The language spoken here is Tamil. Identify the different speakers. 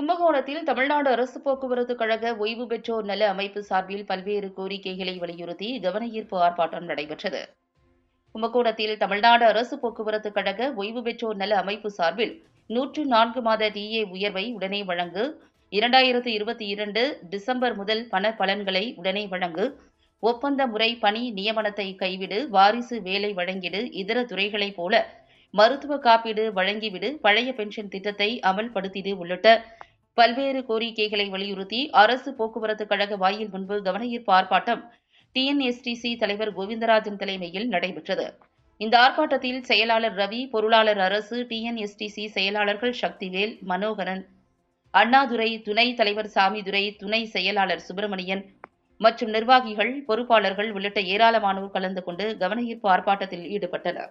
Speaker 1: கும்பகோணத்தில் தமிழ்நாடு அரசு போக்குவரத்து கழக ஓய்வு பெற்றோர் நல அமைப்பு சார்பில் பல்வேறு கோரிக்கைகளை வலியுறுத்தி கவனஈர்ப்பு ஆர்ப்பாட்டம் நடைபெற்றது. கும்பகோணத்தில் தமிழ்நாடு அரசு போக்குவரத்து கழக ஓய்வு பெற்றோர் நல அமைப்பு சார்பில் நூற்று நான்கு மாத டிஏ உயர்வை உடனே வழங்கு இரண்டாயிரத்து இருபத்தி இரண்டு டிசம்பர் முதல் பண பலன்களை உடனே வழங்கு ஒப்பந்த முறை பணி நியமனத்தை கைவிடு வாரிசு வேலை வழங்கிடு இதர துறைகளைப் போல மருத்துவ காப்பீடு வழங்கிவிடு பழைய பென்ஷன் திட்டத்தை அமல்படுத்திடு உள்ளிட்ட பல்வேறு கோரிக்கைகளை வலியுறுத்தி அரசு போக்குவரத்து கழக வாயில் முன்பு கவனஈர்ப்பு ஆர்ப்பாட்டம் டிஎன்எஸ்டிசி தலைவர் கோவிந்தராஜன் தலைமையில் நடைபெற்றது. இந்த ஆர்ப்பாட்டத்தில் செயலாளர் ரவி பொருளாளர் அரசு டிஎன்எஸ்டிசி செயலாளர்கள் சக்திவேல் மனோகரன் அண்ணாதுரை துணை தலைவர் சாமிதுரை துணை செயலாளர் சுப்பிரமணியன் மற்றும் நிர்வாகிகள் பொறுப்பாளர்கள் உள்ளிட்ட ஏராளமானோர் கலந்து கொண்டு கவனஈர்ப்பு ஆர்ப்பாட்டத்தில் ஈடுபட்டனர்.